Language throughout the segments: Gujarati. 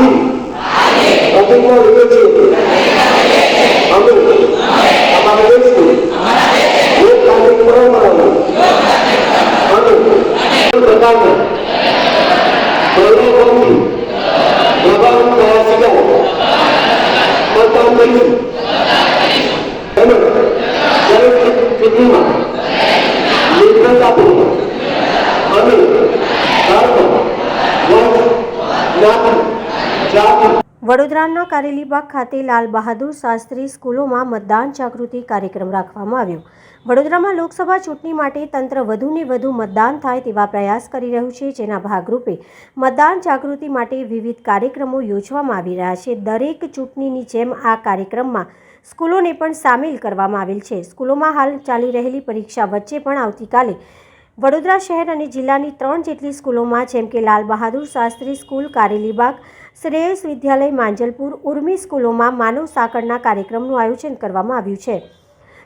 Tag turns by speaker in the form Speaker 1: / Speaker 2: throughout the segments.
Speaker 1: বাতিল বাতিল করে রয়েছে আমি আমার রয়েছে লোক বাতিল করাও করা না আমি প্রকার দলপন্থী বাবা সাহসিকা কথা বলি কেন কেন পৃথিবী নির্ভরতা পূর্ণ আমি ধর্ম নাম વડોદરાના
Speaker 2: કારેલીબાગ ખાતે લાલ બહાદુર શાસ્ત્રી સ્કૂલોમાં મતદાન જાગૃતિ કાર્યક્રમ રાખવામાં આવ્યો. વડોદરામાં લોકસભા ચૂંટણી માટે તંત્ર વધુને વધુ મતદાન થાય તેવા પ્રયાસ કરી રહ્યું છે, જેના ભાગરૂપે મતદાન જાગૃતિ માટે વિવિધ કાર્યક્રમો યોજવામાં આવી રહ્યા છે. દરેક ચૂંટણીની જેમ આ કાર્યક્રમમાં સ્કૂલોને પણ સામેલ કરવામાં આવેલ છે. સ્કૂલોમાં હાલ ચાલી રહેલી પરીક્ષા વચ્ચે પણ આવતીકાલે વડોદરા શહેર અને જિલ્લાની ત્રણ જેટલી સ્કૂલોમાં, જેમ કે લાલ બહાદુર શાસ્ત્રી સ્કૂલ, કારેલીબાગ શ્રેયસ વિદ્યાલય માંજલપુર ઉર્મી સ્કૂલોમાં માનવ સાંકળના કાર્યક્રમનું આયોજન કરવામાં આવ્યું છે.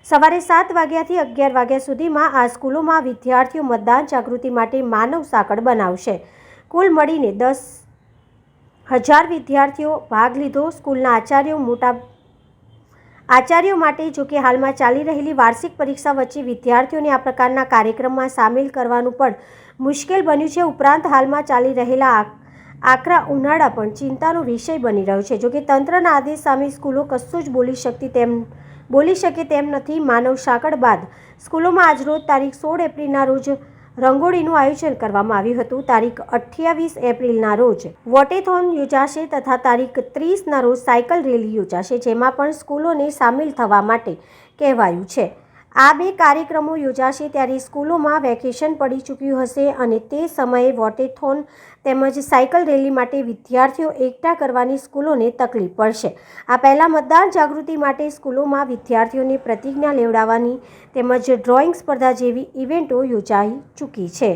Speaker 2: સવારે સાત વાગ્યાથી અગિયાર વાગ્યા સુધીમાં આ સ્કૂલોમાં વિદ્યાર્થીઓ મતદાન જાગૃતિ માટે માનવ સાંકળ બનાવશે. કુલ મળીને દસ હજાર વિદ્યાર્થીઓ ભાગ લીધો. સ્કૂલના આચાર્યો મોટા આચાર્યો માટે જો કે હાલમાં ચાલી રહેલી વાર્ષિક પરીક્ષા વચ્ચે વિદ્યાર્થીઓને આ પ્રકારના કાર્યક્રમમાં સામેલ કરવાનું પણ મુશ્કેલ બન્યું છે. ઉપરાંત હાલમાં ચાલી રહેલા આકરા ઉનાળા પણ ચિંતાનો વિષય બની રહ્યો છે. જોકે તંત્રના આદેશ સામે સ્કૂલો કશું જ બોલી શકતી તેમ, બોલી શકે તેમ નથી. માનવ સાંકળ બાદ સ્કૂલોમાં આજરોજ તારીખ સોળ એપ્રિલના રોજ રંગોળીનું આયોજન કરવામાં આવ્યું હતું. તારીખ અઠ્યાવીસ એપ્રિલના રોજ વોટેથોન યોજાશે તથા તારીખ ત્રીસના રોજ સાયકલ રેલી યોજાશે, જેમાં પણ સ્કૂલોને સામેલ થવા માટે કહેવાયું છે. આ બે કાર્યક્રમો યોજાશે ત્યારે સ્કૂલોમાં વેકેશન પડી ચૂક્યું હશે અને તે સમયે વોટેથોન તેમજ સાયકલ રેલી માટે વિદ્યાર્થીઓ એકઠા કરવાની સ્કૂલોને તકલીફ પડશે. આ પહેલાં મતદાન જાગૃતિ માટે સ્કૂલોમાં વિદ્યાર્થીઓને પ્રતિજ્ઞા લેવડાવવાની તેમજ ડ્રોઈંગ સ્પર્ધા જેવી ઇવેન્ટો યોજાઈ ચૂકી છે.